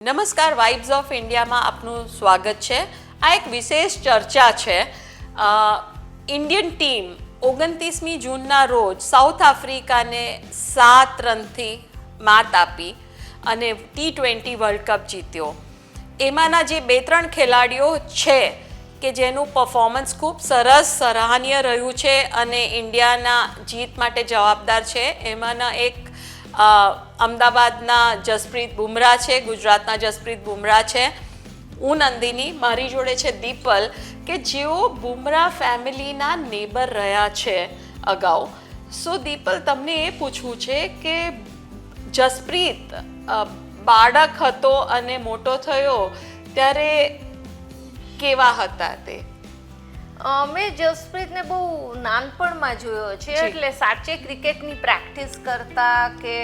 નમસ્કાર vibes of ઇન્ડિયામાં આપનું સ્વાગત છે. આ એક વિશેષ ચર્ચા છે. ઇન્ડિયન ટીમ ઓગણત્રીસમી જૂનના રોજ સાઉથ આફ્રિકાને સાત રનથી માત આપી અને ટી ટ્વેન્ટી વર્લ્ડ કપ જીત્યો. એમાંના જે બે ત્રણ ખેલાડીઓ છે કે જેનું પરફોર્મન્સ ખૂબ સરસ સરાહનીય રહ્યું છે અને ઇન્ડિયાના જીત માટે જવાબદાર છે, એમાંના એક અમદાવાદના જસપ્રીત બુમરાહ છે, ગુજરાતના જસપ્રીત બુમરાહ છે. હું નંદિની મારી જોડે છે દીપલ, કે જેઓ બુમરાહ ફેમિલીના નેબર રહ્યા છે અગાઉ. સો દીપલ, તમને એ પૂછવું છે કે જસપ્રીત બાળક હતો અને મોટો થયો, ત્યારે કેવા હતા તે? અ, મેં જસપ્રીતને બહુ નાનપણમાં જોયો છે એટલે સાચે ક્રિકેટની પ્રેક્ટિસ કરતા કે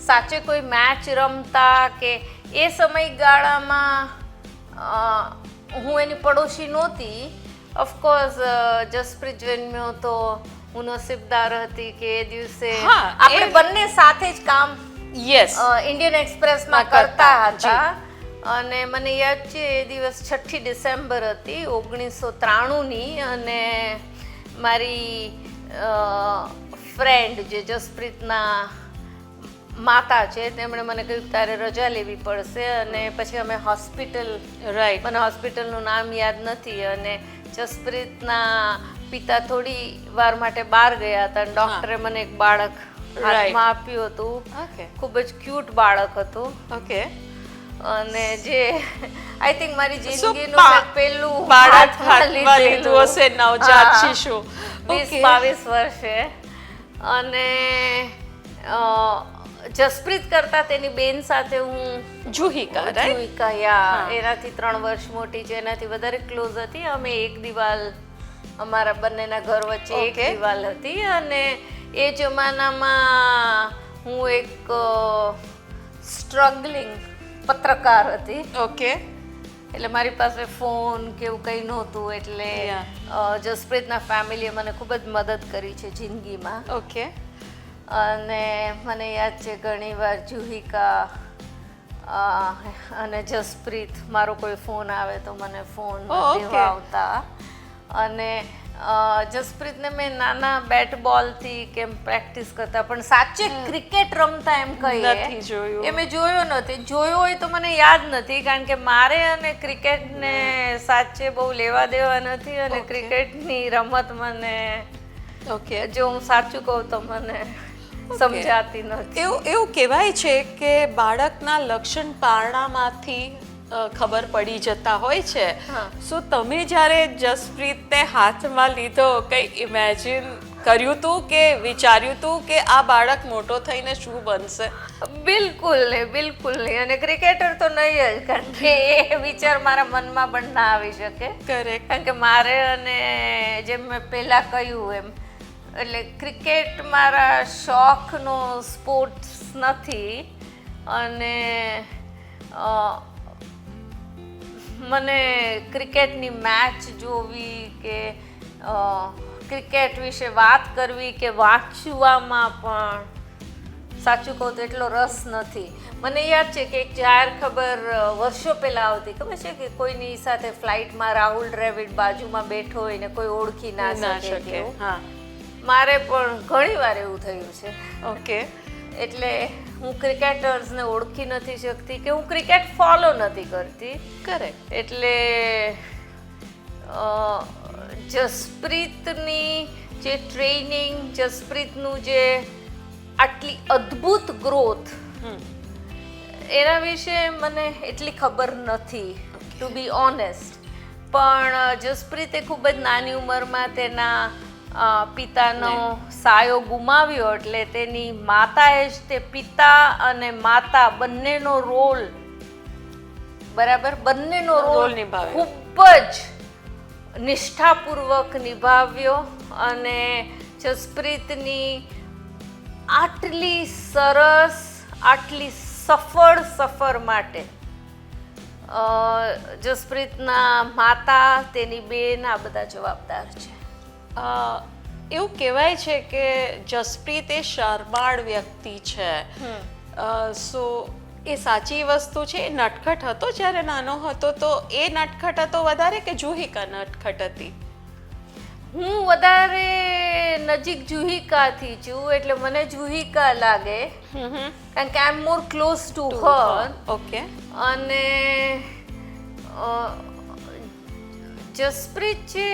સાચે કોઈ મેચ રમતા કે એ સમયગાળામાં હું એની પડોશી નહોતી. ઓફકોર્સ જસપ્રીત જન્મ્યો તો હું નસીબદાર હતી કે એ દિવસે આપણે બંને સાથે જ કામ યસ ઇન્ડિયન એક્સપ્રેસમાં કરતા, કરતા. હતા. અને મને યાદ છે એ દિવસ છઠ્ઠી ડિસેમ્બર હતી ઓગણીસો ત્રાણુંની અને મારી ફ્રેન્ડ જે જસપ્રીતના માતા છે તેમણે મને કહ્યું તારે રજા લેવી પડશે અને પછી અમે હોસ્પિટલ રાઈટ મને હોસ્પિટલનું નામ યાદ નથી અને જસપ્રીતના પિતા થોડી વાર માટે બહાર ગયા હતા અને ડૉક્ટરે મને એક બાળક હાથમાં આપ્યું હતું. ખૂબ જ ક્યુટ બાળક હતું. ઓકે અને જે આઈ થિંક મારી જિંદગીનું પહેલું બાળક હાથમાં લીધું હશે નવજાત શિશુ. વીસ. બાવીસ વર્ષે. અને જસપ્રીત કરતા તેની બેન સાથે હું જુહિકા જુહિકા, યા, એનાથી ત્રણ વર્ષ મોટી છે એનાથી વધારે ક્લોઝ હતી. અમે એક દિવાલ અમારા બંનેના ઘર વચ્ચે એક. દિવાલ હતી. અને એ જમાનામાં હું એક સ્ટ્રગલિંગ પત્રકાર હતી. ઓકે. એટલે મારી પાસે ફોન કે એવું કંઈ નહોતું એટલે જસપ્રીતના ફેમિલીએ મને ખૂબ જ મદદ કરી છે જિંદગીમાં. ઓકે. અને મને યાદ છે ઘણીવાર જુહિકા અને જસપ્રીત મારો કોઈ ફોન આવે તો મને ફોન Oh, આવતા. અને જસપ્રીતને મેં નાના બેટ બોલથી કેમ પ્રેક્ટિસ કરતા પણ સાચે ક્રિકેટ રમતા એમ કહીએ નથી જોયું. એ મેં જોયો નથી. જોયો હોય તો મને યાદ નથી કારણ કે મારે અને ક્રિકેટને સાચે બહુ લેવા દેવા નથી અને. ક્રિકેટની રમત મને ઓકે જો હું સાચું કહું તો મને સમજાતી નથી. એવું એવું કહેવાય છે કે બાળકના લક્ષણ પારણામાંથી ખબર પડી જતા હોય છે. શું સો તમે જ્યારે જસપ્રીતને હાથમાં લીધો કંઈ ઇમેજિન કર્યું તું કે વિચાર્યું તું કે આ બાળક મોટો થઈને શું બનશે? બિલકુલ નહીં બિલકુલ નહીં અને ક્રિકેટર તો નહીં જ કારણ કે એ વિચાર મારા મનમાં પણ ના આવી શકે. કરેક્ટ કારણ કે મારે અને જેમ મેં પહેલાં કહ્યું એમ એટલે ક્રિકેટ મારા શોખનો સ્પોર્ટ્સ નથી. અને મને ક્રિકેટની મેચ જોવી કે ક્રિકેટ વિશે વાત કરવી કે વાંચવામાં પણ? સાચું કહું તો એટલો રસ નથી. મને યાદ છે કે એક જાહેર ખબર વર્ષો પહેલાં આવતી. ખબર છે કે કોઈની સાથે ફ્લાઇટમાં રાહુલ દ્રવિડ બાજુમાં બેઠો હોય ને કોઈ ઓળખી ના શકે મારે પણ ઘણી વાર એવું થયું છે. ઓકે એટલે હું ક્રિકેટર્સને ઓળખી નથી શકતી કે હું ક્રિકેટ ફોલો નથી કરતી. કરેક્ટ એટલે જસપ્રીતની જે ટ્રેનિંગ જસપ્રીતનું જે આટલી અદ્ભુત ગ્રોથ એના વિશે મને એટલી ખબર નથી ટુ બી ઓનેસ્ટ પણ જસપ્રીતે ખૂબ જ નાની ઉંમરમાં તેના પિતાનો સાયો ગુમાવ્યો એટલે તેની માતાએ જ તે પિતા અને માતા બંનેનો રોલ બરાબર બંનેનો રોલ નિભાવ્યો. ખૂબ જ નિષ્ઠાપૂર્વક નિભાવ્યો અને જસપ્રીતની આટલી સરસ આટલી સફળ સફર માટે જસપ્રીતના માતા તેની બેન આ બધા જવાબદાર છે એવું કહેવાય છે કે જસપ્રીત એ શરમાળ વ્યક્તિ છે. સો એ સાચી વસ્તુ છે એ નટખટ હતો જ્યારે નાનો હતો તો એ નટખટ હતો વધારે કે જુહિકા નટખટ હતી? હું વધારે નજીક જુહિકાથી છું એટલે મને જુહિકા લાગે. કારણ કે I am more close to her. Okay. અને જસપ્રીત છે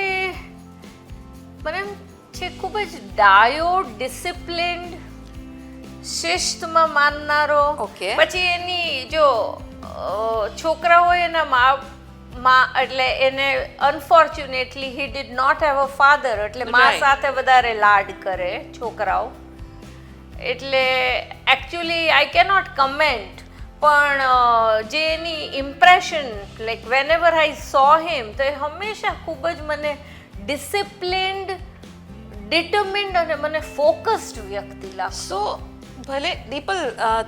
મને એમ છે ખૂબ જ ડાયો ડિસિપ્લિન્ડ શિસ્તમાં માનનારો. ઓકે. પછી એની જો છોકરા હોય એના મા મા એટલે એને unfortunately he did not have a father એટલે મા સાથે વધારે લાડ કરે છોકરાઓ. એટલે એકચ્યુઅલી આઈ કેનોટ કમેન્ટ પણ જે એની impression like whenever I saw him તો એ હંમેશા ખૂબ જ મને ડિસિપ્લિન્ડ ડિટર્મિન્ડ અને મને ફોકસ્ડ વ્યક્તિ લાગશે સો ભલે દીપલ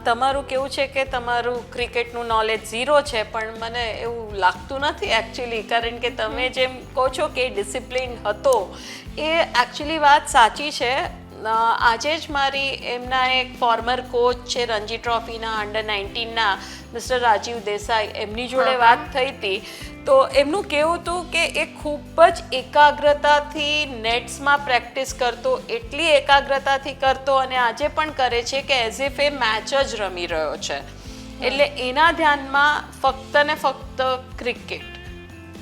તમારું કેવું છે કે તમારું ક્રિકેટનું નોલેજ ઝીરો છે પણ મને એવું લાગતું નથી એકચ્યુઅલી કારણ કે તમે જેમ કહો છો કે ડિસિપ્લિન હતો એ એકચ્યુઅલી વાત સાચી છે. આજે જ મારી એમના એક ફોર્મર કોચ છે રણજી ટ્રોફીના અંડર નાઇન્ટીનના મિસ્ટર રાજીવ દેસાઈ એમની જોડે. વાત થઈ હતી. તો એમનું કેવું હતું કે એ ખૂબ જ એકાગ્રતાથી નેટ્સમાં પ્રેક્ટિસ કરતો એટલી એકાગ્રતાથી કરતો અને આજે પણ કરે છે કે એઝ ઇફ એ મેચ જ રમી રહ્યો છે. એટલે એના ધ્યાનમાં ફક્ત ને ફક્ત ક્રિકેટ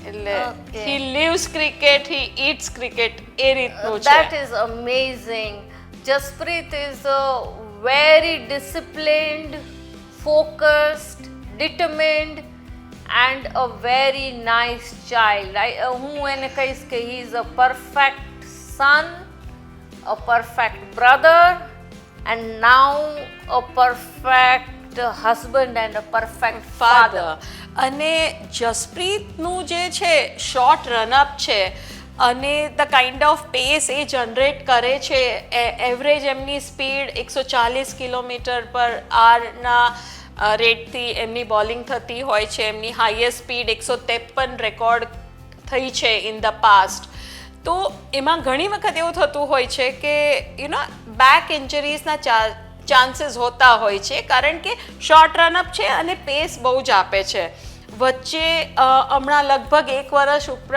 એટલે he lives cricket he it's cricket એ રીતનું છે. That is amazing Jasprit is a very disciplined focused and very nice child I, uh, હું એને કહીશ કે is a perfect son a perfect brother and now a perfect husband and a perfect father father અને જસપ્રીતનું જે છે short run up છે અને ધ કાઇન્ડ ઓફ પેસ એ જનરેટ કરે છે એવરેજ એમની સ્પીડ એકસો ચાલીસ કિલોમીટર પર આરના રેટથી એમની બોલિંગ થતી હોય છે, એમની હાઈએસ્ટ સ્પીડ એકસો ત્રેપન રેકોર્ડ થઈ છે ઇન ધ પાસ્ટ તો એમાં ઘણી વખત એવું થતું હોય છે કે યુ નો બેક ઇન્જરીઝના ચાન્સીસ હોતા હોય છે, કારણ કે શોર્ટ રનઅપ છે અને પેસ બહુ જ આપે છે. વચ્ચે હમણાં લગભગ એક વર્ષ ઉપર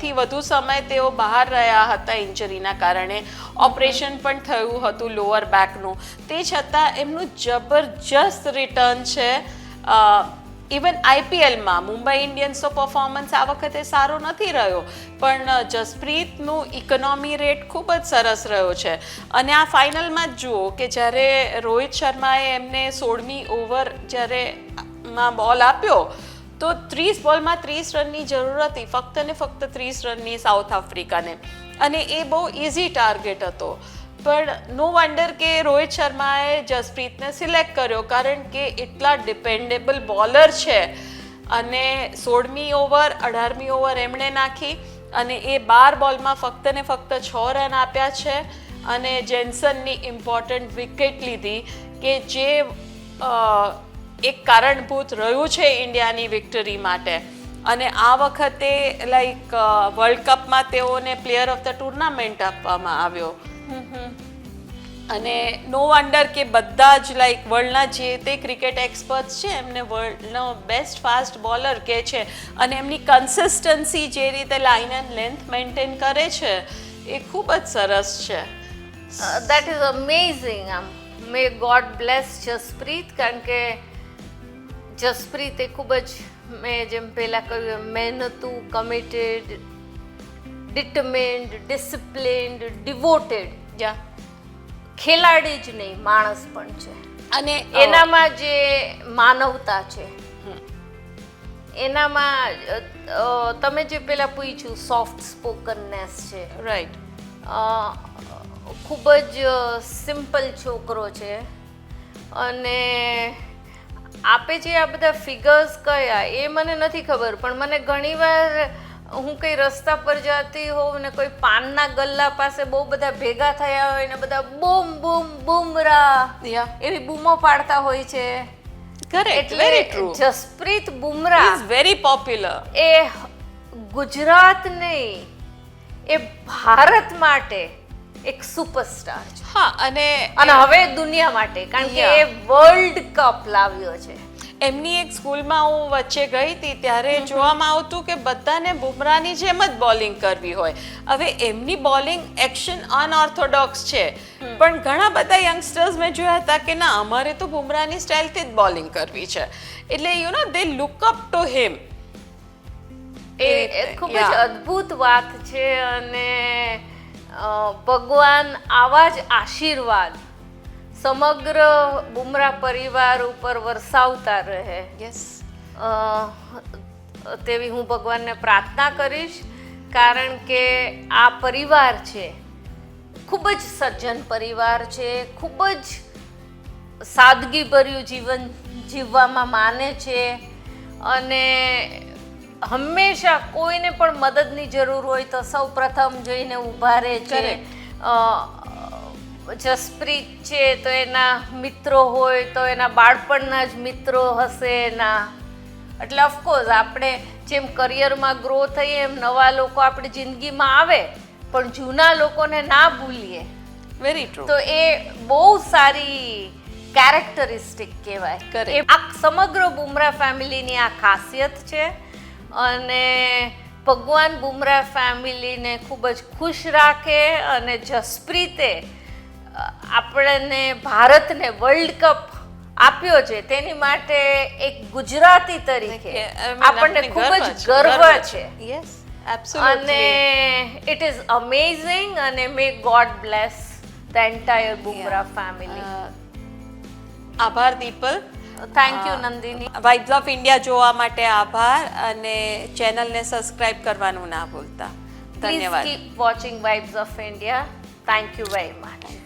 થી વધુ સમય તેઓ બહાર રહ્યા હતા ઇન્જરીના કારણે. ઓપરેશન પણ થયું હતું લોઅર બેકનું. તે છતાં એમનું જબરજસ્ત રિટર્ન છે. ઇવન આઈપીએલમાં મુંબઈ ઇન્ડિયન્સનો પરફોર્મન્સ આ વખતે સારો નથી રહ્યો. પણ જસપ્રીતનું ઇકોનોમી રેટ ખૂબ જ સરસ રહ્યો છે. અને આ ફાઇનલમાં જ જુઓ કે જ્યારે રોહિત શર્માએ એમને સોળમી ઓવર જ્યારે માં બોલ આપ્યો તો ત્રીસ બોલમાં ત્રીસ રનની જરૂર હતી. ફક્ત ને ફક્ત ત્રીસ રનની સાઉથ આફ્રિકાને. અને એ બહુ ઇઝી ટાર્ગેટ હતો. પણ નો વન્ડર કે રોહિત શર્માએ જસપ્રીતને સિલેક્ટ કર્યો, કારણ કે એટલા ડિપેન્ડેબલ બોલર છે. અને સોળમી ઓવર અઢારમી ઓવર એમણે નાખી. અને એ બાર બોલમાં ફક્ત ને ફક્ત છ રન આપ્યા છે. અને જેન્સનની ઇમ્પોર્ટન્ટ વિકેટ લીધી કે જે એક કારણભૂત રહ્યું છે ઇન્ડિયાની વિક્ટરી માટે. અને આ વખતે લાઈક વર્લ્ડ કપમાં તેઓને પ્લેયર ઓફ ધ ટુર્નામેન્ટ આપવામાં આવ્યો. અને નો વન્ડર કે બધા જ લાઈક વર્લ્ડના જે તે ક્રિકેટ એક્સપર્ટ્સ છે, એમને વર્લ્ડનો બેસ્ટ ફાસ્ટ બોલર કહે છે. અને એમની કન્સિસ્ટન્સી જે રીતે લાઇન એન્ડ લેન્થ મેન્ટેન કરે છે, એ ખૂબ જ સરસ છે. દેટ ઇઝ અમેઝિંગ આમ મે ગોડ બ્લેસ જસપ્રીત, કારણ કે જસપ્રીત એ ખૂબ જ મેં જેમ પહેલાં કહ્યું એમ મહેનતું કમિટેડ ડિટમેન્ડ ડિસિપ્લિન્ડ ડિવોટેડ જ્યાં ખેલાડી જ નહીં માણસ પણ છે. અને એનામાં જે માનવતા છે એનામાં તમે જે પહેલાં પૂછ્યું સોફ્ટ સ્પોકનનેસ છે. રાઈટ ખૂબ જ સિમ્પલ છોકરો છે. અને આપે જે આ બધા ફિગર્સ કયા એ મને નથી ખબર પણ મને ઘણીવાર હું કંઈ રસ્તા પર જતી હોઉં ને કોઈ પાનના ગલ્લા પાસે બહુ બધા ભેગા થયા હોય ને બધા બૂમ બૂમ બૂમરા એવી બૂમો પાડતા હોય છે. એટલે true Jasprit Bumrah is very popular એ ગુજરાત નહીં એ ભારત માટે એક સુપરસ્ટાર છે. હા અને અને હવે દુનિયા માટે કારણ કે એ વર્લ્ડ કપ લાવ્યો છે. એમની એક સ્કૂલમાં હું વચ્ચે ગઈ હતી ત્યારે જોવામાં આવતું કે બધાને બુમરાની જેમ જ બોલિંગ કરવી હોય. હવે એમની બોલિંગ એક્શન અનઓર્થોડોક્સ છે. પણ ઘણા બધા યંગસ્ટર્સ મેં જોયા હતા કે ના અમારે તો બુમરાહની સ્ટાઇલથી જ બોલિંગ કરવી છે. એટલે you know they look up to him એ ખૂબ જ. અદ્ભુત વાત છે અને ભગવાન આવા જ આશીર્વાદ સમગ્ર બુમરા પરિવાર ઉપર વરસાવતા રહે. યસ તેવી હું ભગવાનને પ્રાર્થના કરીશ કારણ કે આ પરિવાર છે ખૂબ જ સજ્જન પરિવાર છે ખૂબ જ સાદગીભર્યું જીવન જીવવામાં માને છે અને હંમેશા કોઈને પણ મદદની જરૂર હોય તો સૌ પ્રથમ જોઈને ઊભા રહે છે. જસપ્રીત છે તો એના મિત્રો હોય તો એના બાળપણના જ મિત્રો હશે એના. એટલે ઓફકોર્સ આપણે જેમ કરિયરમાં ગ્રો થઈએ એમ નવા લોકો આપણી જિંદગીમાં આવે પણ જૂના લોકોને ના ભૂલીએ. વેરી ટ્રુ તો એ બહુ સારી કેરેક્ટરિસ્ટિક કહેવાય. કરે એ આ સમગ્ર બુમરા ફેમિલીની આ ખાસિયત છે. અને ભગવાન બુમરા ફેમિલીને ખૂબ જ ખુશ રાખે અને જસપ્રીતે આપણને ભારતને વર્લ્ડ કપ આપ્યો છે તેની માટે એક ગુજરાતી તરીકે આપણને ખૂબ જ ગર્વ છે. યસ અને ઇટ ઇઝ અમેઝિંગ અને may God bless the entire Bumrah family આભાર Dipal. Thank you Nandini vibes of India જોવા માટે આભાર અને ચેનલને સબસ્ક્રાઇબ કરવાનું ના ભૂલતા. ધન્યવાદ. Keep watching vibes of India thank you very much